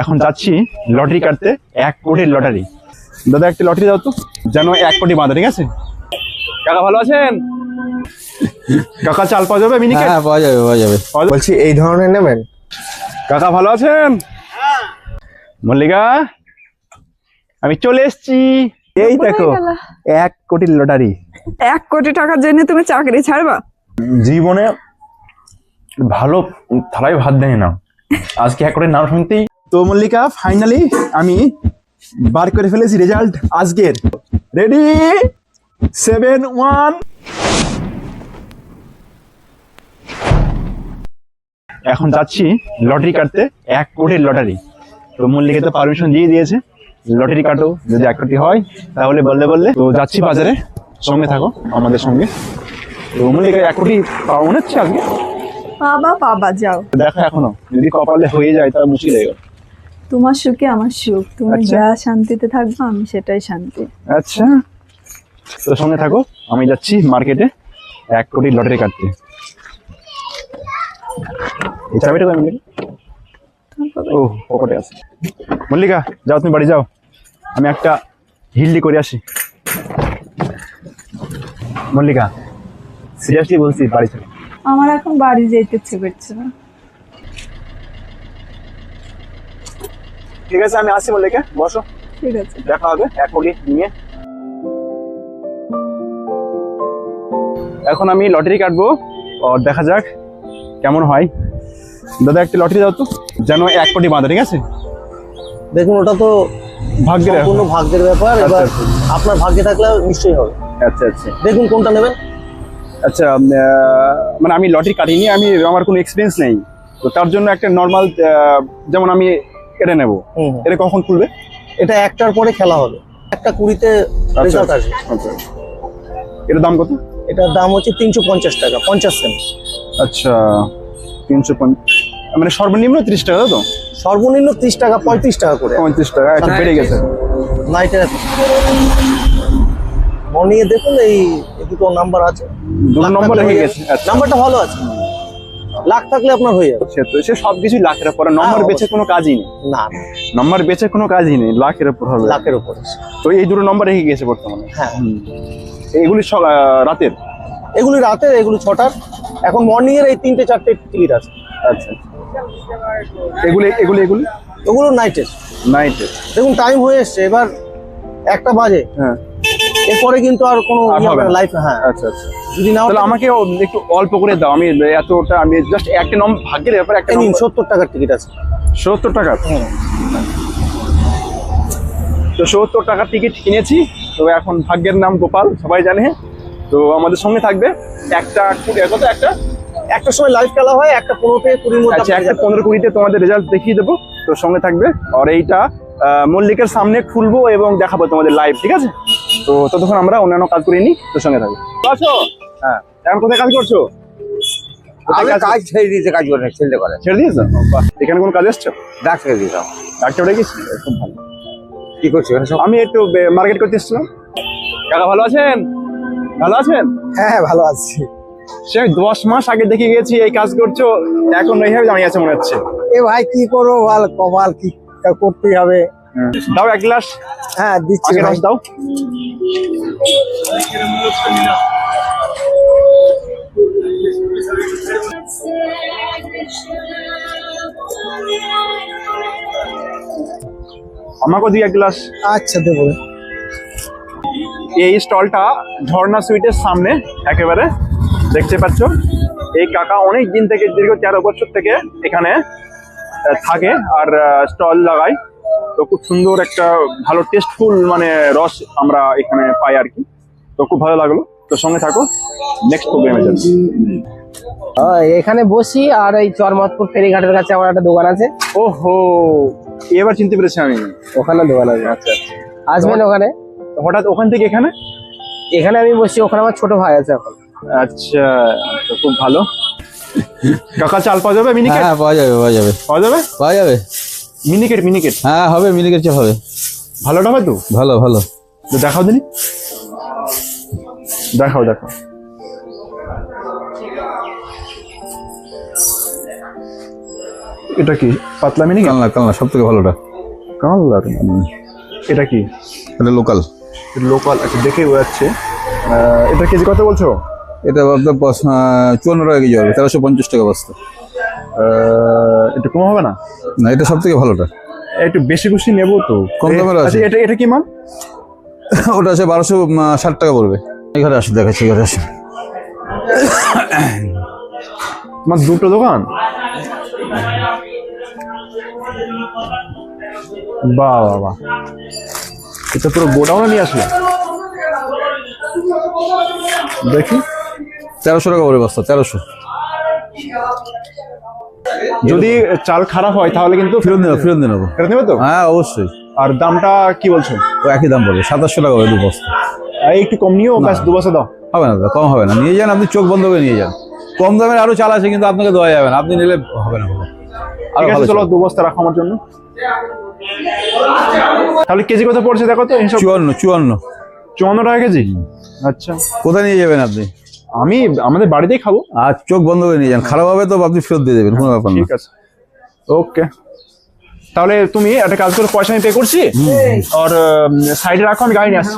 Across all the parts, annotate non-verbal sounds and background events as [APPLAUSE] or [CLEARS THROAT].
এখন যাচ্ছি লটারি কাটতে এক কোটির লটারি। দাদা একটা লটারি দাও তো যেন এক কোটি বাঁধা ঠিক আছে? কাকা ভালো আছেন? কাকা চাল পাওয়া যাবে মিনিকেট হ্যাঁ পাওয়া যাবে পাওয়া যাবে। বলছি এই ধরনের নেবেন? কাকা ভালো আছেন? মল্লিকা আমি চলে এসেছি। এই দেখো এক কোটির লটারি। এক কোটি টাকার জন্য তুমি চাকরি ছাড়বা? জীবনে ভালো থালায় ভাত দেয় না। আজকে এক কোটির নাম শুনতেই তো মল্লিকা ফাইনালি আমি বার করে ফেলেছি রেজাল্ট আজকের। রেডি সেভেন ওয়ান এখন যাচ্ছি লটারি কাটতে এক কোটির লটারি তো মল্লিকা তো পারমিশন দিয়ে দিয়েছে। লটারি কাটো যদি এক কোটি হয় তাহলে বললে বললে। তো যাচ্ছি বাজারে সঙ্গে থাকো আমাদের সঙ্গে। তো মল্লিকা এক কোটি পাওয়া মনে হচ্ছে আজকে? বাবা বাবা যাও। দেখো এখনও যদি কপালে হয়ে যায় তাহলে মুশকিল হয়ে গেল। তোমার সুখে আমার সুখ। তুমি আচ্ছা। যা শান্তিতে থাকবে আমি সেটাই শান্তি। আচ্ছা। তোর সঙ্গে থাকো আমি যাচ্ছি মার্কেটে এক কোটি লটারি কাটতে। এই চাবিটা মল্লিকা? ও পকেটে আছে। মল্লিকা যাও তুমি বাড়ি যাও। আমি একটা হিল্লি করে আসি। মল্লিকা সিরিয়াসলি বলছি বাড়ি চলো। আমার এখন বাড়ি যেতে ইচ্ছে করছে না। ঠিক আছে আমি আসি মল্লিকা বসো। ঠিক আছে। দেখা হবে এক কোটি নিয়ে। এখন আমি লটারি কাটবো আর দেখা যাক কেমন হয়। দাদা একটা লটারি দাও তো যেন এক কোটি বাঁধা ঠিক আছে? দেখুন ওটা তো ভাগ্যের সম্পূর্ণ ভাগ্যের ব্যাপার এবার আচ্ছা। আপনার ভাগ্যে থাকলে নিশ্চয়ই হবে। আচ্ছা আচ্ছা। দেখুন কোনটা নেবেন আচ্ছা মানে আমি লটারি কাটিনি আমি আমার কোনো এক্সপিরিয়েন্স নেই। তো তার জন্য একটা নর্মাল যেমন আমি কেটে নেব। এটা কখন খুলবে? এটা একটার পরে খেলা হবে। একটা কুড়িতে রেজাল্ট আসবে। আচ্ছা এটার দাম কত? এটার দাম হচ্ছে তিনশো পঞ্চাশ টাকা পঞ্চাশ সেন্ট আচ্ছা তিনশো মানে সর্বনিম্ন ত্রিশ টাকা তো? সর্বনিম্ন ত্রিশ টাকা পঁয়ত্রিশ টাকা করে। পঁয়ত্রিশ টাকা একটা বেড়ে গেছে। মর্নিংয়ে দেখুন এই দুটো নাম্বার আছে। দুটো নম্বর রেখে হয়ে গেছে। আচ্ছা। নাম্বারটা ভালো আছে। লাখ থাকলে আপনার হয়ে যাবে। সে তো সে সব কিছুই লাখের উপরে নম্বর হ্যাঁ, বেচে কোনো কাজই নেই। না নম্বর বেচে কোনো কাজই নেই লাখের উপর হবে। লাখের উপরে। তো এই দুটো নম্বর রেখে গেছে বর্তমানে। হ্যাঁ। এগুলি রাতের? এগুলি রাতের এগুলি ছটার। এখন মর্নিং এর এই তিনটে চারটে টিকিট আছে। আচ্ছা। এগুলি এগুলি এগুলি? ওগুলো নাইটের। নাইটের। দেখুন টাইম হয়ে এসছে। এবার একটা বাজে। হ্যাঁ। এরপরে কিন্তু আর কোনো। লাইফ হ্যাঁ। আচ্ছা আচ্ছা। যদি না তাহলে আমাকে একটু অল্প করে দাও। আমি এতটা আমি জাস্ট একটা নম্বর ভাগ্যের ব্যাপার একটা নিন সত্তর টাকার টিকিট আছে। সত্তর টাকা তো সত্তর টাকার টিকিট কিনেছি। তো এখন ভাগ্যের নাম গোপাল সবাই জানে। তো আমাদের সঙ্গে থাকবে। একটা কত একটা একটা সময় লাইভ খেলা হয় একটা পনেরো থেকে কুড়ির মধ্যে আচ্ছা একটা পনেরো কুড়িতে তোমাদের রেজাল্ট দেখিয়ে দেবো। তো সঙ্গে থাকবে। আর এইটা মল্লিকের সামনে খুলবো এবং দেখাবো তোমাদের লাইভ ঠিক আছে? তো ততক্ষণ আমরা অন্যান্য কাজ করে নিই তোর সঙ্গে থাকব। আছো? হ্যাঁ। এখন কোথায় কাজ করছ? কাজ ছেড়ে দিয়েছে কাজ করে ছেলে করে ছেড়ে দিয়েছ? এখানে কোন কাজ এসছো? ডাক্তার দিতাম ডাক্তার ডেকেছি খুব ভালো। কি করছি আমি একটু মার্কেট করতে এসেছিলাম। কাকা ভালো আছেন? ভালো আছেন? হ্যাঁ ভালো আছি। সে দশ মাস আগে দেখে গেছি এই কাজ করছ এখন এইভাবে দাঁড়িয়ে আছে মনে হচ্ছে। এ ভাই কি করব বল কপাল কি করতেই হবে। দাও এক গ্লাস। হ্যাঁ দিচ্ছি রস দাও। আমাকেও দিই এক গ্লাস। আচ্ছা দেবো। এই স্টলটা ঝর্ণা সুইটের সামনে একেবারে। দেখতে পাচ্ছ? এই কাকা অনেক দিন থেকে দীর্ঘ তেরো বছর থেকে এখানে থাকে আর স্টল লাগায়। তো খুব সুন্দর একটা ভালো টেস্টফুল মানে রস আমরা এখানে পাই আর কি। তো খুব ভালো লাগল। তো সঙ্গে থাকো নেক্সট প্রোগ্রামে যাচ্ছি। এখানে বসি আর এই চরমতপুর ফেরিঘাটের কাছে আমার একটা দোকান আছে। ওহো এবার চিনতে পেরেছি আমি। ওখানে দোকান আছে। আচ্ছা আচ্ছা। আসবেন ওখানে? হঠাৎ ওখান থেকে এখানে? এখানে আমি বসি ওখানে আমার ছোট ভাই আছে এখন। আচ্ছা তো খুব ভালো। কাকা চাল পাওয়া যাবে মিনিকেট? হ্যাঁ পাওয়া যাবে পাওয়া যাবে। পাওয়া যাবে? পাওয়া যাবে। মিনিকেট মিনিকেট হ্যাঁ হবে মিলিকের চাল হবে। ভালোটা হবে তো? ভালো ভালো। তো দেখাও দিনি দেখাও দেখাও। এটা কি পাতলা মিনি কালনা কালনা সব থেকে ভালোটা কালার এটা কি? এটা লোকাল লোকাল একটা দেখে বোঝাচ্ছে। এটা কেজি কত বলছো? এটা আপনার চুয়ান্ন টাকা কেজি হবে তেরোশো পঞ্চাশ টাকা বস্তা। একটু কম হবে না? না এটা সব থেকে ভালোটা। একটু বেশি খুশি নেব তো। কম দামের আছে। আচ্ছা, এটা এটা কি মাল? ওটা আছে বারোশো ষাট টাকা পড়বে। এখানে আসুন দেখাচ্ছি এখানে আসুন। তোমার দুটো দোকান? বাহ বাহ বাহ। এটা পুরো গোডাউনে নিয়ে আসলে? দেখি। তেরোশো টাকা পড়বে বস্তা তেরোশো। যদি চাল খারাপ হয় তাহলে কিন্তু ফেরত নেব ফেরত নেব ফেরত নেবে তো? হ্যাঁ অবশ্যই। আর দামটা কি বলছো ও একই দাম পড়বে সাতাশশো টাকা হবে দু বস্তা একটু কম নিয়েও ব্যাস দু বস্তা দাও। হবে না কম হবে না। নিয়ে যান আপনি চোখ বন্ধ করে নিয়ে যান। কম দামের আরও চাল আছে কিন্তু আপনাকে দেওয়া যাবে না। আপনি নিলে হবে না আর চলো দু বস্তা রাখো আমার জন্য। তাহলে কেজি কত পড়ছে দেখো তো? চুয়ান্ন চুয়ান্ন। চুয়ান্ন টাকা কেজি? আচ্ছা। কোথায় নিয়ে যাবেন আপনি? আমি আমাদের বাড়িতেই খাব। আর চোখ বন্ধ করে নিয়ে যান। খারাপ হবে তো আপনি ফেরত দিয়ে দেবেন কোনো ব্যাপার না। ঠিক আছে। ওকে। তাহলে তুমি একটা কাজ করে পয়সা আমি পে করছি? আর সাইডে রাখো আমি গাড়ি নিয়ে আসছি।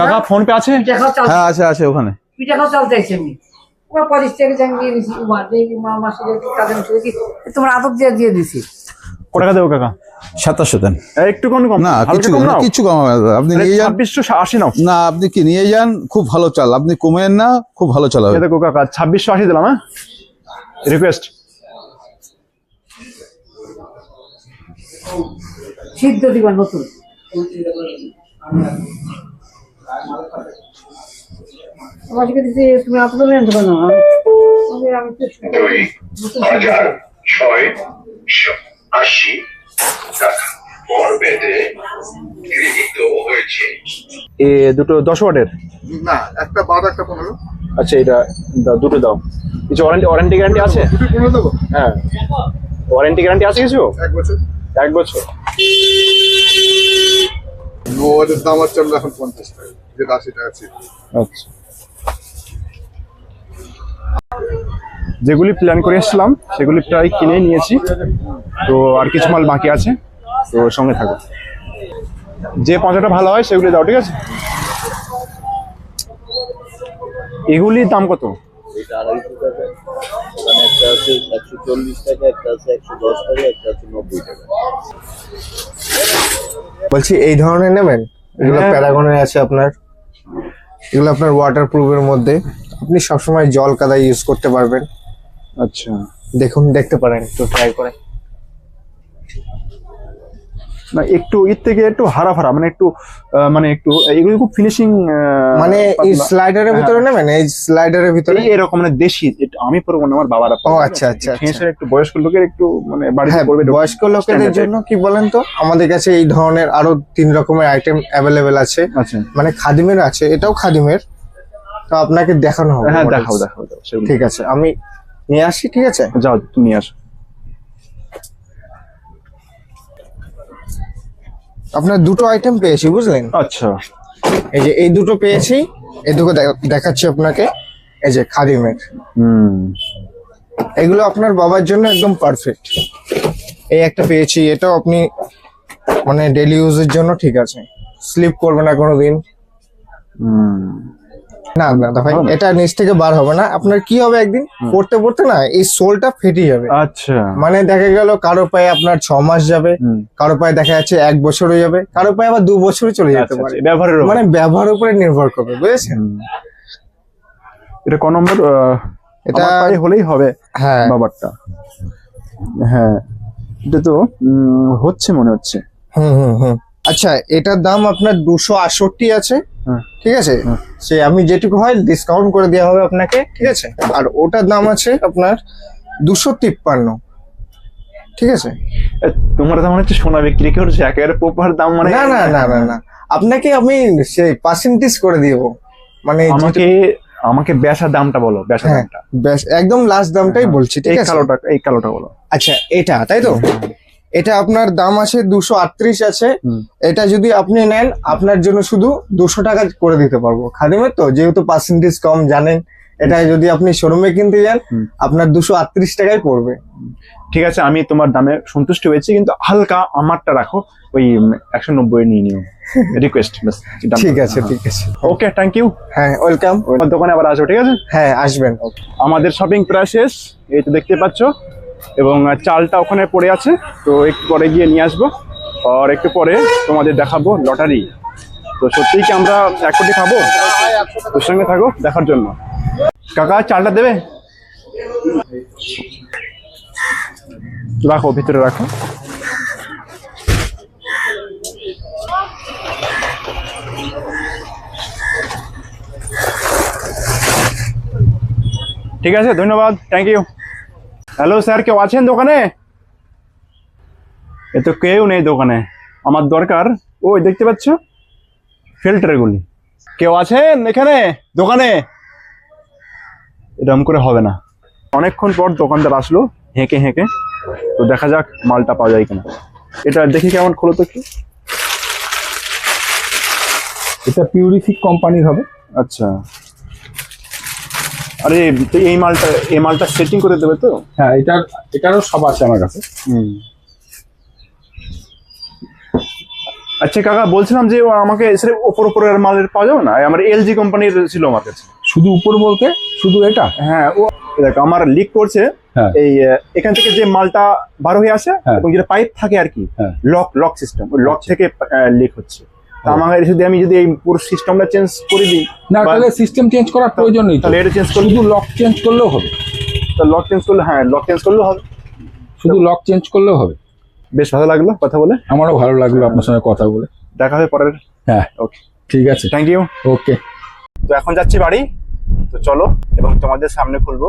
কাকা ফোন পে আছে? হ্যাঁ আছে আছে ওখানে। পিঠা খাওয়া চাল চাইছি আমি তোমার আদর দিয়ে দিয়ে দিছি। কত টাকা দেবো কাকা? সাতাশশো দেন একটু কম কম না কিছু কম নাও কিছু কম হবে আপনি নিয়ে যান ছাব্বিশশো আশি নাও না আপনি কি নিয়ে যান খুব ভালো চাল আপনি কমেন না খুব ভালো চাল হবে দেখো কাকা ছাব্বিশশো আশি দিলাম হ্যাঁ রিকোয়েস্ট সিদ্ধ দিবা নতুন আমাকে দিতে তুমি আদর নেন কেন আমি আমি তো নতুন ছয় আশি এ দুটো দশ ওয়াটের? না একটা বারো একটা পনেরো। আচ্ছা এটা দুটো দাও। কিছু ওয়ারেন্টি ওয়ারেন্টি গ্যারান্টি আছে? হ্যাঁ। ওয়ারেন্টি গ্যারান্টি আছে কিছু? এক বছর। এক বছর। দাম হচ্ছে আমরা এখন পঞ্চাশ টাকা। যেটা আশি টাকা ছিল আচ্ছা। যেগুলি প্ল্যান করে এসেছিলাম সেগুলি প্রায় কিনে নিয়েছি। তো আর কিছু মাল বাকি আছে তো সঙ্গে থাকো। যে পঞ্চাটা ভালো হয় সেগুলি দাও ঠিক আছে? এগুলির দাম কত? বলছি এই ধরনের নেবেন? এগুলো হ্যাঁ। প্যারাগনের আছে আপনার? এগুলো আপনার ওয়াটার প্রুফের মধ্যে। আপনি সবসময় জল কাদা ইউজ করতে পারবেন। আচ্ছা দেখুন দেখতে পারেন একটু ট্রাই করে। না একটু এর থেকে একটু হারা ফারা মানে একটু মানে একটু এগুলি খুব ফিনিশিং মানে এই স্লাইডারের ভিতরে নেবেন? এই স্লাইডারের ভিতরে? এরকম মানে দেশি আমি পরবো না আমার বাবারা ও আচ্ছা আচ্ছা আচ্ছা। একটু বয়স্ক লোকের একটু মানে বাড়িতে হ্যাঁ করবে বয়স্ক লোকেদের জন্য কি বলেন তো? আমাদের কাছে এই ধরনের আরও তিন রকমের আইটেম অ্যাভেলেবেল আছে। আচ্ছা। মানে খাদিমের আছে এটাও খাদিমের। তো আপনাকে দেখানো হবে হ্যাঁ দেখাও দেখাও ঠিক আছে আমি নিয়ে আসি ঠিক আছে? যাও তুমি আসো। আপনার দুটো আইটেম পেয়েছি বুঝলেন? আচ্ছা। এই যে এই দুটো পেয়েছি এই দুটো দেখা- দেখাচ্ছি আপনাকে। এই যে খাদিমের। হুম। এগুলো আপনার বাবার জন্য একদম পারফেক্ট এই একটা পেয়েছি এটাও আপনি মানে ডেলি ইউজের জন্য ঠিক আছে। স্লিপ করবে না কোনোদিন। হুম। না না ভাই এটা নিচ থেকে বার হবে না। আপনার কি হবে একদিন? পড়তে পড়তে না এই সোলটা ফেটে যাবে। আচ্ছা। মানে দেখা গেল কারও পায়ে আপনার ছ মাস যাবে কারও পায়ে দেখা যাচ্ছে এক বছরও যাবে কারও পায়ে আবার দু বছরও চলে যেতে আচ্ছা, পারে। আচ্ছা, ব্যবহারের মানে ব্যবহারের উপরে নির্ভর করবে বুঝেছেন? এটা ক নম্বর? এটা হলেই হবে হ্যাঁ। বাবারটা। হ্যাঁ। এটা তো হচ্ছে মনে হচ্ছে। হুম হুম হুম। আচ্ছা এটার দাম আপনার দুশো আটষট্টি আছে। হ্যাঁ। ঠিক আছে? সে আমি যেটুকু হয় ডিসকাউন্ট করে দেওয়া হবে আপনাকে ঠিক আছে? আর ওটার দাম আছে আপনার দুশো তিপ্পান্ন। ঠিক আছে? তোমার দাম হচ্ছে সোনা বিক্রি করছে একেবারে প্রপার দাম মানে না না না না না। আপনাকে আমি সেই পার্সেন্টেজ করে দিব। মানে আমাকে আমাকে বেসার দামটা বলো হ্যাঁ দামটা। ব্যাস একদম লাস্ট দামটাই বলছি ঠিক আছে? কালোটা এই কালোটা বলো। আচ্ছা এটা তাই তো? এটা আপনার দাম আছে দুশো আটত্রিশ আছে। এটা যদি আপনি নেন আপনার জন্য শুধু দুশো টাকা করে দিতে পারব। খাদিমের তো যেহেতু পার্সেন্টেজ কম জানেন এটা যদি আপনি শোরুমে কিনতে যান আপনার দুশো আটত্রিশ টাকায় পড়বে। ঠিক আছে আমি তোমার দামে সন্তুষ্ট হয়েছি কিন্তু হালকা আমারটা রাখো ওই একশো নব্বই নিয়ে নিও। [LAUGHS] রিকোয়েস্ট ঠিক আছে ঠিক আছে। ওকে থ্যাংক ইউ হ্যাঁ ওয়েলকাম দোকানে আবার আসব ঠিক আছে? হ্যাঁ আসবেন। আমাদের শপিং প্রায় শেষ এই তো দেখতে পাচ্ছ। এবং চালটা ওখানে পড়ে আছে, তো একটু পরে গিয়ে নিয়ে আসব। আর একটু পরে তোমাদের দেখাবো লটারি। তো সত্যিই কি আমরা এক কোটি খাব? তোর সঙ্গে থাকো, দেখার জন্য। কাকা, চালটা দেবে? রাখো, ভিতরে রাখো। ঠিক আছে, ধন্যবাদ থ্যাংক ইউ হ্যালো স্যার কেউ আছেন দোকানে? এ তো কেউ নেই দোকানে। আমার দরকার ওই দেখতে পাচ্ছ? ফিল্টারগুলি কেউ আছেন এখানে? দোকানে? এরকম করে হবে না। অনেকক্ষণ পর দোকানদার আসলো হেঁকে হেঁকে। তো দেখা যাক মালটা পাওয়া যায় কিনা। এটা দেখি কেমন খোলো তো কি এটা পিউরিফিক কোম্পানির হবে। আচ্ছা। আরে এই মালটা এই মালটা সেটিং করে দেবে তো? হ্যাঁ এটার এটারও সব আছে আমার কাছে। হুম। আচ্ছা কাকা বলছিলাম যে আমাকে সেটা ওপর ওপরের মালের পাওয়া যাবে না? আমার এলজি কোম্পানির ছিল আমার কাছে। শুধু উপর বলতে শুধু এটা? হ্যাঁ ও দেখো আমার লিক করছে। হ্যাঁ। এই এখান থেকে যে মালটা বার হয়ে আসে হ্যাঁ। এবং যেটা পাইপ থাকে আর কি। লক লক সিস্টেম ওই লক থেকে লিক হচ্ছে। তা আমাকে যদি আমি যদি এই পুরো সিস্টেমটা চেঞ্জ করে দিই না তাহলে সিস্টেম চেঞ্জ করার প্রয়োজন নেই তো। তাহলে এটা চেঞ্জ করলে শুধু লক চেঞ্জ করলেও হবে। লক চেঞ্জ করলে হ্যাঁ লক চেঞ্জ করলেও হবে। শুধু লক চেঞ্জ করলেও হবে। বেশ ভালো লাগল কথা বলে। আমারও ভালো লাগল আপনার সঙ্গে কথা বলে। দেখা হবে পরের হ্যাঁ ওকে ঠিক আছে। থ্যাংক ইউ ওকে তো এখন যাচ্ছি বাড়ি। তো চলো এবং তোমাদের সামনে খুলবো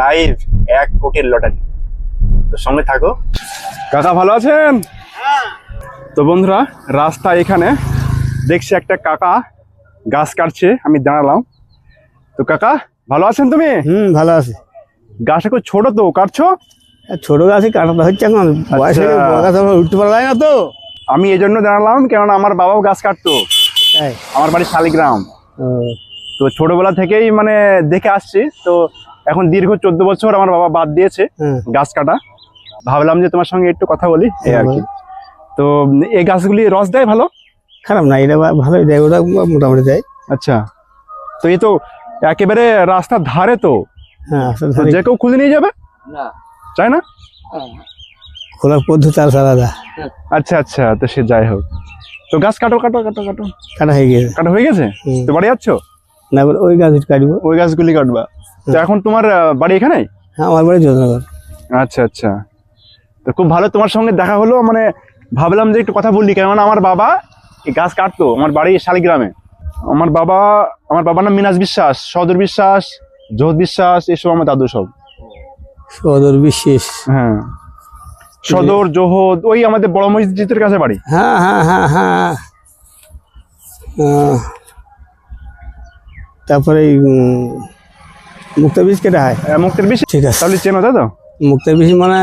লাইভ এক কোটির লটারি। তো সঙ্গে থাকো। কাকা ভালো আছেন? তো বন্ধুরা রাস্তা এখানে। দেখছি একটা কাকা গাছ কাটছে আমি দাঁড়ালাম। তো কাকা ভালো আছেন তুমি? হুম ভালো আছি। গাছ এখন ছোট তো কাটছো? ছোট গাছে কাটাতে হচ্ছে এখন। বয়স হলে আচ্ছা। উঠতে পারা যায় না তো। আমি এই জন্য দাঁড়ালাম কেননা আমার বাবাও গাছ কাটতো। আমার বাড়ি শালিগ্রাম। তো ছোটবেলা থেকেই মানে দেখে আসছি তো এখন দীর্ঘ চোদ্দ বছর আমার বাবা বাদ দিয়েছে গাছ কাটা। ভাবলাম যে তোমার সঙ্গে একটু কথা বলি এই আর কি। তো এই গাছগুলি রস দেয় ভালো? খারাপ না এটা ভালোই দেয় ওটা মোটামুটি দেয়। আচ্ছা। তো এই তো একেবারে রাস্তার ধারে তো। হ্যাঁ যে কেউ খুলে নিয়ে যাবে? না। চাই না? খোলার পদ্ধতি আর আলাদা। আচ্ছা আচ্ছা তো সে যাই হোক। তো গাছ কাটো কাটো কাটো কাটো। কাটা হয়ে গেছে। কাটা হয়ে গেছে? তো বাড়ি যাচ্ছ? না এবার ওই গাছ কাটবো। ওই গাছগুলি কাটবা। তো এখন তোমার বাড়ি এখানে হ্যাঁ আমার বাড়ি যোজনগর আচ্ছা আচ্ছা। তো খুব ভালো তোমার সঙ্গে দেখা হলো মানে ভাবলাম যে একটু কথা বললি কেননা আমার বাবা এই গাছ কাটতো আমার বাড়ি শালিগ্রামে। আমার বাবা আমার বাবার নাম মিনাজ বিশ্বাস সদর বিশ্বাস জোহদ বিশ্বাস এসব আমার দাদু সব। সদর বিশেষ হ্যাঁ। সদর জোহদ ওই আমাদের বড় মসজিদের কাছে বাড়ি। হ্যাঁ হ্যাঁ হ্যাঁ হ্যাঁ। তারপরে মুক্তা বিষ কেটে হয় আহ, মুক্তির বেশি ঠিক আছে। তাহলে চেনো তাই তো? মুক্তা বিষ মানে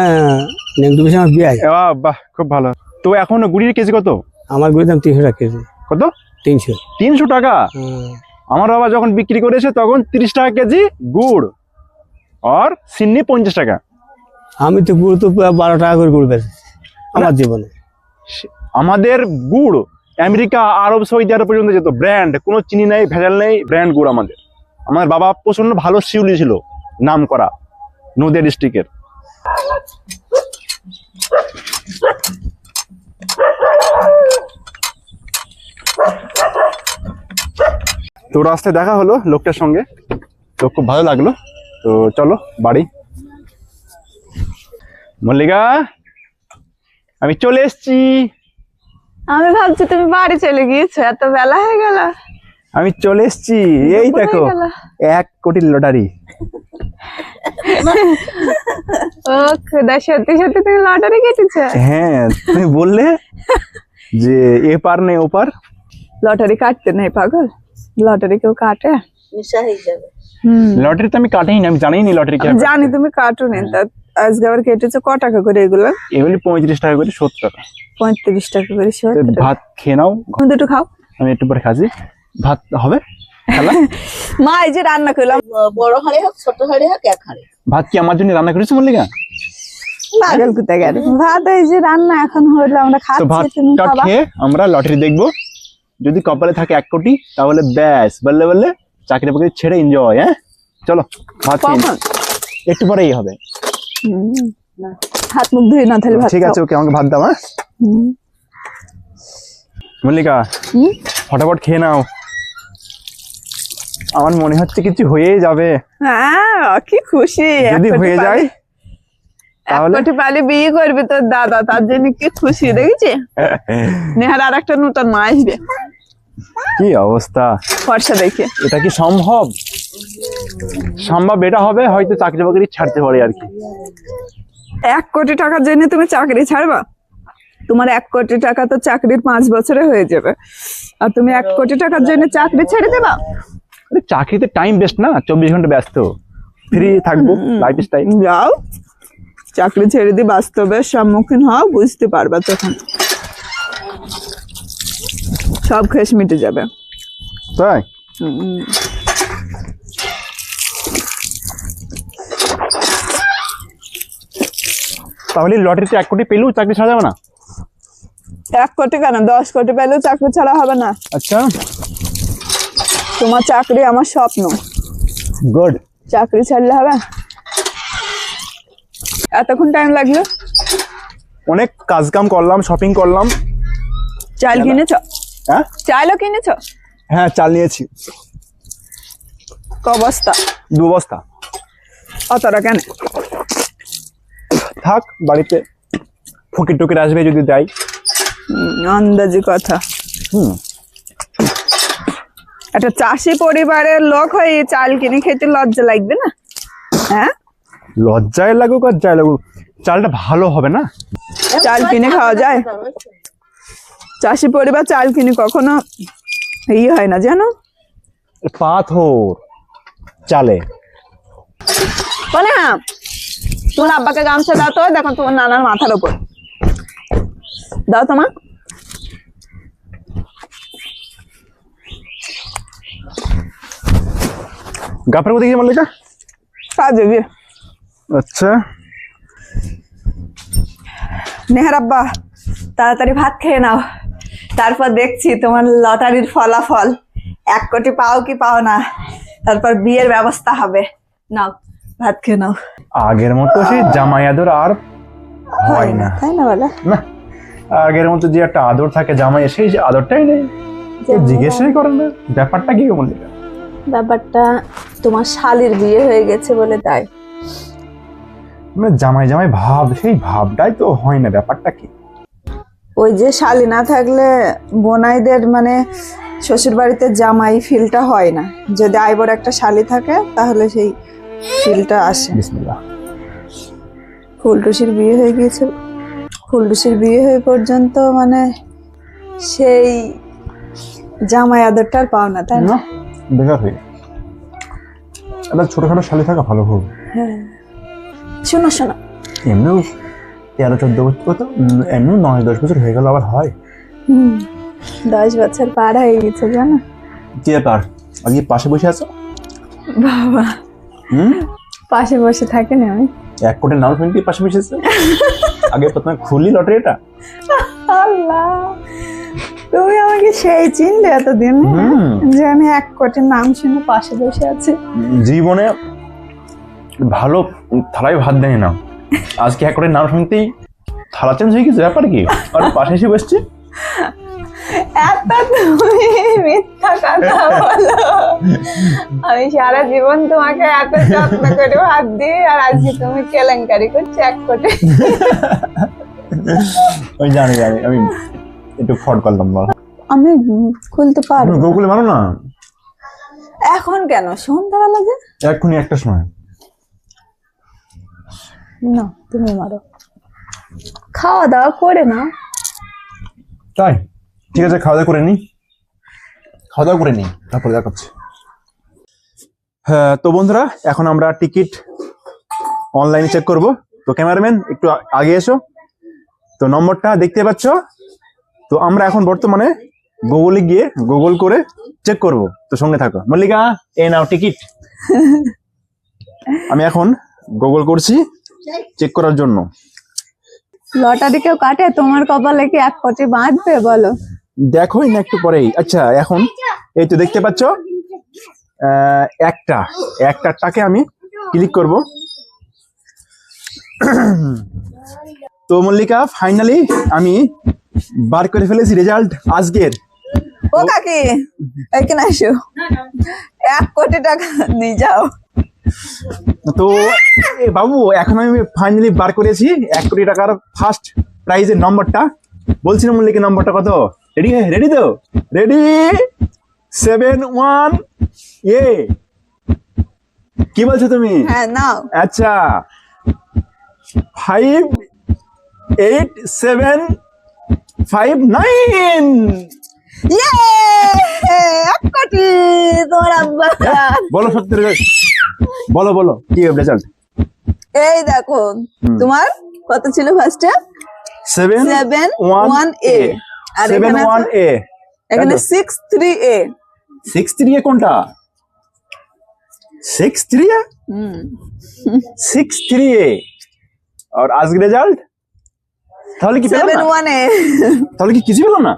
নেংটু আমার বিয়ে বাহ খুব ভালো। তো এখন গুড়ির কেজি কত? আমার গুড়ি দাম তিনশো টাকা কেজি। কত? তিনশো। তিনশো টাকা। আমার বাবা যখন বিক্রি করেছে তখন তিরিশ টাকা কেজি গুড় আর সিন্নি পঞ্চাশ টাকা। আমি তো গুড় তো বারো টাকা করে গুড় বেচেছি আমার জীবনে। আমাদের গুড় আমেরিকা আরব সৌদি আরব পর্যন্ত যেত। ব্র্যান্ড কোনো চিনি নেই ভেজাল নেই ব্র্যান্ড গুড় আমাদের। আমার বাবা প্রচণ্ড ভালো শিউলি ছিল নাম করা নদিয়া ডিস্ট্রিক্টের তো রাস্তায় দেখা হলো লোকটার সঙ্গে। তো খুব ভালো লাগল। তো চলো বাড়ি। মল্লিকা আমি চলে এসেছি। আমি ভাবছি তুমি বাড়ি চলে গিয়েছো এত বেলা হয়ে গেল। আমি চলে এসেছি। এই দেখো এক কোটি লটারি। ও খুদা সত্যি সত্যি তুমি লটারি কেটেছো? হ্যাঁ তুমি বললে যে এ পার নেই ও পার। লটারি কাটতে নেই পাগল। লটারি কেউ কাটে? লটারি তো আমি কাটেই না আমি জানিই নি লটারি কি জানি তুমি কাটো নি তা আজকে আবার কেটেছো ক টাকা করে এগুলো? এগুলি পঁয়ত্রিশ টাকা করে সত্তর টাকা। পঁয়ত্রিশ টাকা করে সত্তর ভাত খেয়ে নাও। তুমি দুটো খাও। আমি একটু পরে খাচ্ছি। ভাত হবে? মা এই যে রান্না করলাম। বড় হাঁড়ি হোক ছোট হাঁড়ি হোক এক হাঁড়ি। ভাত কি আমার জন্য রান্না করেছ মল্লিকা? পাগল কোথায় গেল ভাত এই যে রান্না এখন হলো আমরা খাচ্ছি তুমি খাবা। আমরা লটারি দেখব। যদি কপালে থাকে এক কোটি তাহলে ব্যাস বললে বললে চাকরি বাকরি ছেড়ে এনজয় হ্যাঁ? চলো ভাত একটু পরেই হবে। হাত মুখ ধুয়ে না তাহলে ঠিক আছে ওকে আমাকে ভাত দাও হ্যাঁ। মল্লিকা ফটাফট খেয়ে নাও। আমার মনে হচ্ছে কিছু হয়েই যাবে। হ্যাঁ কি খুশি যদি হয়ে যায় বিয়ে করবি তোর দাদা তার জন্য কি খুশি দেখেছি [LAUGHS] নেহার আর একটা নতুন মা আসবে। কি অবস্থা? ফর্সা দেখে। এটা কি সম্ভব? সম্ভব এটা হবে হয়তো চাকরি বাকরি ছাড়তে পারে আর কি। এক কোটি টাকার জন্য তুমি চাকরি ছাড়বা? তোমার এক কোটি টাকা তো চাকরির পাঁচ বছরে হয়ে যাবে। আর তুমি এক কোটি টাকার জন্য চাকরি ছেড়ে দেবা? চাকরিতে টাইম বেস্ট না চব্বিশ ঘণ্টা ব্যস্ত। ফ্রি থাকব লাইফ স্টাইল যাও। চাকরি ছেড়ে দিয়ে বাস্তবের সম্মুখীন হও বুঝতে পারবা তখন। সব খেস মিটে যাবে। তাই? তাহলে লটারিতে এক কোটি পেলেও চাকরি ছাড়া যাবে না? এক কোটি কেন? দশ কোটি পেলেও চাকরি ছাড়া হবে না। আচ্ছা। তোমার চাকরি আমার স্বপ্ন। গুড চাকরি ছাড়লে হবে? এতক্ষণ টাইম লাগল? অনেক কাজ কাম করলাম শপিং করলাম। চাল কিনেছ? হ্যাঁ? চালও কিনেছ? হ্যাঁ চাল নিয়েছি। ক বস্তা? দু বস্তা। অতটা কেন? থাক বাড়িতে ফকির টকির আসবে যদি দেয় হুম, আন্দাজি কথা। হুম। একটা চাষি পরিবারের লোক হয়ে চাল কিনে খেতে লজ্জা লাগবে না? হ্যাঁ? লজ্জায় লাগুক আর যাই লাগুক চালটা ভালো হবে না? চাল কিনে খাওয়া যায়। চাষি পরিবার চাল কিনে কখনো ইয়ে হয় না জানো? পাথর চালে। বলে হ্যাঁ তোমার আব্বাকে গামছা দাও তো দেখো তোমার নানার মাথার উপর দাও তোমার গাফের মধ্যে কি মল্লিকা কাজে আচ্ছা। নেহার আব্বা তাড়াতাড়ি ভাত খেয়ে নাও। তারপর দেখছি তোমার লটারির ফলাফল। এক কোটি পাও কি পাও না। তারপর বিয়ের ব্যবস্থা হবে। নাও ভাত খেয়ে নাও। আগের মতো সেই জামাই আদর আর হয় না। তাই না বলে? না আগের মতো যে একটা আদর থাকে জামাই সেই যে আদরটাই নেই। জিজ্ঞেসই করে না ব্যাপারটা কি মল্লিকা ব্যাপারটা তোমার শালির বিয়ে হয়ে গেছে বলে তাই। মানে জামাই জামাই ভাব সেই ভাবটাই তো হয় না ব্যাপারটা কি? ওই যে শালি না থাকলে বোনাইদের মানে শ্বশুর বাড়িতে জামাই ফিলটা হয় না। যদি আইবর একটা শালি থাকে তাহলে সেই ফিলটা আসে। বিসমিল্লাহ। ফুলটুসির বিয়ে হয়ে গিয়েছে। ফুলটুসির বিয়ে হয়ে পর্যন্ত মানে সেই জামাই আদরটা আর পাও না তাই না? বেকার হয়ে। একটা ছোটখাটো শালি থাকা ভালো হোক শোনো শোনো। এমনিও তেরো চোদ্দ বছর কত? এমনিও নয় দশ বছর হয়ে গেল আবার হয়। দশ বছর পার হয়ে গেছে জানো? কি ব্যাপার আজকে পাশে বসে আছো? বাবা। হুম? পাশে বসে থাকেন আমি। এক কোটি নাম শুনতে পাশে বসেছে আগে প্রথমে খুললি লটারিটা আল্লাহ। তুমি আমাকে সেই চিনলে এতদিন। যে আমি এক কোটি নাম শুনে পাশে বসে আছি। জীবনে ভালো থালায় ভাত দেয় না। আজকে এক কোটি নাম শুনতেই থালা চেঞ্জ হয়ে গেছে ব্যাপার কি? আর পাশে এসে বসছে? এত তুমি মিথ্যা কথা বলো। আমি সারা জীবন তোমাকে এত যত্ন করে ভাত দিই আর আজকে তুমি কেলেঙ্কারি করছ এক কোটি আমি জানি জানি আমি একটু ফট করলাম বল। আমি খুলতে পারব গোকুলে মানো না? এখন কেন? সন্ধ্যাবেলা যে? এক্ষুনি একটা সময়। না তুমি মারো। খাওয়া দাওয়া করে না। তাই? ঠিক আছে খাওয়া দাওয়া করে নি। খাওয়া দাওয়া করে নি তারপরে দেখাচ্ছি। হ্যাঁ তো বন্ধুরা এখন আমরা টিকিট অনলাইনে চেক করব। তো ক্যামেরাম্যান একটু আগে এসো। তো নম্বরটা দেখতে পাচ্ছ? তো আমরা এখন বর্তমানে গুগলে গিয়ে গুগল করে চেক করব। তো সঙ্গে থাকো। মল্লিকা এ নাও টিকিট। [LAUGHS] আমি এখন গুগল করছি। চেক করার জন্য। লটারি কেউ কাটে তোমার কপালে কি এক কোটি বাঁধবে বলো? দেখোই না একটু পরেই। আচ্ছা এখন এই তো দেখতে পাচ্ছ আহ, একটা একটাটাকে আমি ক্লিক করব। তো মল্লিকা ফাইনালি আমি বার করে ফেলেছি রেজাল্ট আজকের। ও কাকি এখানে আসো। এক কোটি টাকা নিয়ে যাও। তো বাবু এখন আমি ফাইনালি বার করেছি। এক কোটি টাকার ফার্স্ট প্রাইজের নম্বরটা। বলছি না মল্লিকের নম্বরটা কত? রেডি রেডি তো? রেডি সেভেন ওয়ান এ কি বলছো তুমি? হ্যাঁ আচ্ছা। Five eight seven five nine ইয়ে বলো সত্যি বলো বলো কি রেজাল্ট এই দেখো তোমার কত ছিল ফার্স্টে seven seven one one A আর এখানে এ এখানে six three A six three A কোনটা? Six three A six three A আর আজকে রেজাল্ট তাহলে কি পেলাম সেভেন? ওয়ান এ তাহলে কি কিছু পেলাম না?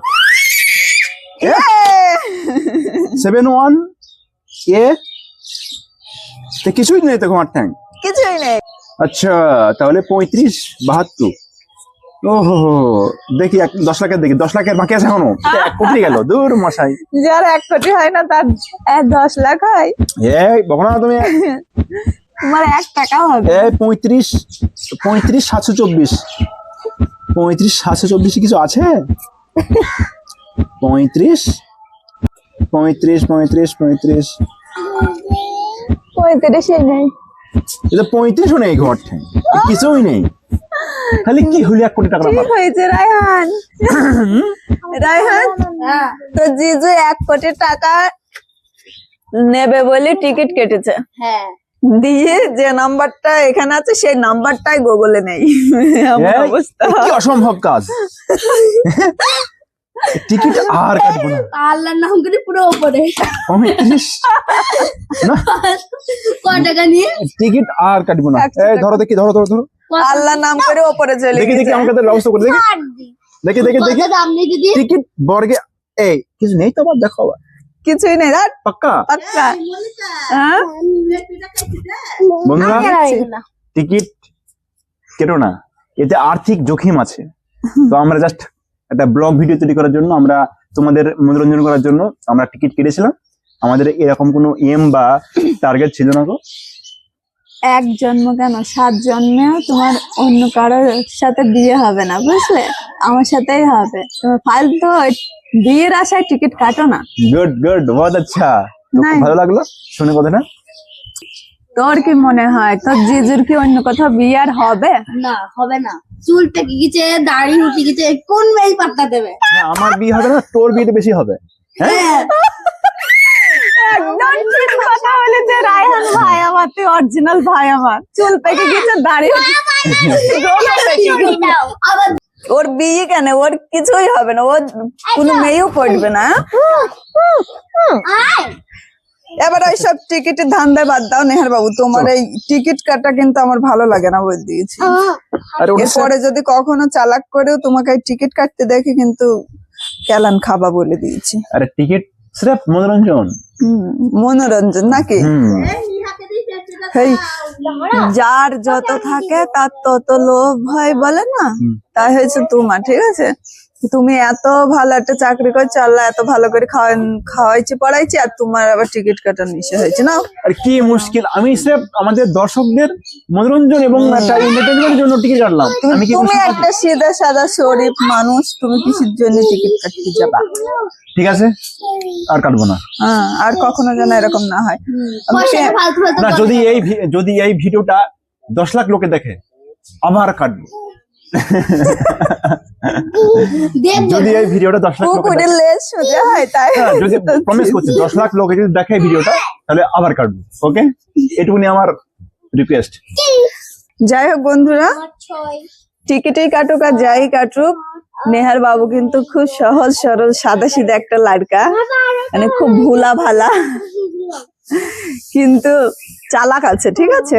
সেভেন ওয়ান এ কিছুই নেই তো তোমার ট্যাঙ্ক কিছুই নেই। আচ্ছা তাহলে পঁয়ত্রিশ বাহাত্তর। ওহো দেখি এক দশ লাখের দেখি দশ লাখের বাকি আছে এখনও? এক কোটি গেল দূর মশাই। যার এক কোটি হয় না তার দশ লাখ হয়। এই বকো না তুমি। তোমার এক টাকা হবে। এই পঁয়ত্রিশ পঁয়ত্রিশ সাতশো চব্বিশ। পঁয়ত্রিশ সাতশো চব্বিশে কিছু আছে? পঁয়ত্রিশ পঁয়ত্রিশ পঁয়ত্রিশ পঁয়ত্রিশ। পঁয়ত্রিশে নেই। এটা পঁয়ত্রিশও নেই ঘর কিছুই নেই। তাহলে কি হলো? এক কোটি টাকা হয়েছে রায়হান? [COUGHS] রায়হান তো জিজু এক কোটি টাকা নেবে বলে টিকিট কেটেছে। হ্যাঁ। দিয়ে যে নাম্বারটা এখানে আছে সেই নাম্বারটাই গুগলে নেই। অবস্থা। কি অসম্ভব কাজ? টিকিট [LAUGHS] আর কাটবো না। আল্লাহর নাম করে পুরো উপরে। না। [LAUGHS] ক টাকা নিয়ে? টিকিট আর কাটবো না। এই ধরো দেখি ধরো ধরো ধরো। আল্লাহ নাম করে ওপরে চলে দেখি দেখি আমাকে ব্যবস্থা করে দেখি। দেখি দেখি দেখি। টিকিট বর্গে এই কিছু নেই তো আবার দেখো আবার। কিছুই নেই রাত পাক্কা? পাক্কা। হ্যাঁ? বন্ধুরা টিকিট কেটো না। এতে আর্থিক জোখিম আছে। তো আমরা জাস্ট একটা ব্লগ ভিডিও তৈরি করার জন্য আমরা তোমাদের মনোরঞ্জন করার জন্য আমরা টিকিট কেটেছিলাম। আমাদের এরকম কোনো এম বা টার্গেট ছিল না গো এক জন্ম কেন? সাত জন্মেও তোমার অন্য কারোর সাথে বিয়ে হবে না বুঝলে? আমার সাথেই হবে। তুমি ফালতু বিয়ের আশায় টিকিট কাটো না। গুড গুড বহুত আচ্ছা। ভালো লাগল শুনে কথাটা? তোর কি মনে হয়? তোর জিজুর কি অন্য কোথাও বিয়ে আর হবে? না হবে না। চুল গেছে দাড়ি উঠে গেছে কোন মেয়ে পাত্তা দেবে? হ্যাঁ, আমার বিয়ে হবে না তোর বিয়েটা বেশি হবে। হ্যাঁ। একদম ঠিক কথা বলেছে রায়হান ভাই আমার তুই অরিজিনাল ভাই আমার। চুল পেকে গেছে দাড়ি ওর বিয়ে কেন? ওর কিছুই হবে না। ওর কোনো মেয়েও পড়বে না। এবার ওই সব টিকিটের ধান্দায় বাদ দাও নেহার বাবু। তোমার এই টিকিট কাটা কিন্তু আমার ভালো লাগে না বলে দিয়েছি। এরপরে যদি কখনো চালাক করেও তোমাকে টিকিট কাটতে দেখে কিন্তু কেলান খাবা বলে দিয়েছি। আরে টিকিট সির্ফ মনোরঞ্জন। মনোরঞ্জন নাকি? সেই যার যত থাকে তার তত লোভ হয় বলে না? তাই হয়েছে তোমার ঠিক আছে? তুমি এত ভালো একটা চাকরি করছ আল্লাহ এত ভালো করে খাওয়াইছে পড়াইছে আর তোমার আবার টিকিট কাটার নিশে হয়েছে না আর কি মুশকিল। আমি সির্ফ আমাদের দর্শকদের মনোরঞ্জন এবং একটা জন্য টিকিট কাটলাম তুমি একটা সিধা সাদা শরীফ মানুষ তুমি কিসের জন্য টিকিট কাটতে যাবা? ঠিক আছে? আর কাটবো না। হ্যাঁ আর কখনো যেন এরকম না হয়। না যদি এই যদি এই ভিডিওটা দশ লাখ লোকে দেখে আবার কাটবো। যদি এই ভিডিওটা দশ লাখ সোজা হয় তাই হ্যাঁ, যদি প্রমিস করছি দশ লাখ লোকে যদি দেখে ভিডিওটা তাহলে আবার কাটবো ওকে এটুকুনি আমার রিকোয়েস্ট যাই হোক বন্ধুরা টিকিটই কাটুক আর যাই কাটুক নেহার বাবু কিন্তু খুব সহজ সরল সাদা সিধা একটা লাড়কা মানে খুব ভোলা ভালা কিন্তু চালাক আছে? ঠিক আছে।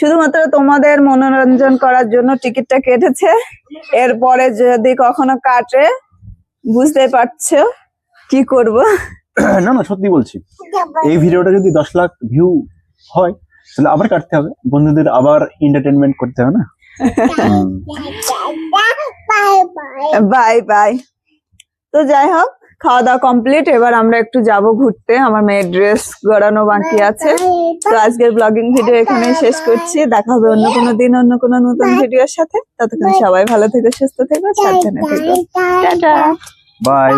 শুধুমাত্র তোমাদের মনোরঞ্জন করার জন্য টিকিটটা কেটেছে। এরপরে যদি কখনো কাটে বুঝতে পারছ কি করব। [CLEARS THROAT] না না সত্যি বলছি। এই ভিডিওটা যদি দশ লাখ ভিউ হয় তাহলে আবার কাটতে হবে। বন্ধুদের আবার এন্টারটেনমেন্ট করতে হবে না? [LAUGHS] বাই বাই তো যাই হোক খাওয়া দাওয়া কমপ্লিট এবার আমরা একটু যাব ঘুরতে। আমার মেয়ের ড্রেস গড়ানো বাকি আছে। তো আজকের ব্লগিং ভিডিও এখানে শেষ করছি। দেখা হবে অন্য কোনো দিন অন্য কোনো নতুন ভিডিওর সাথে। ততক্ষণ সবাই ভালো থেকো সুস্থ থেকো সাবধানে থেকো। টাটা। বাই।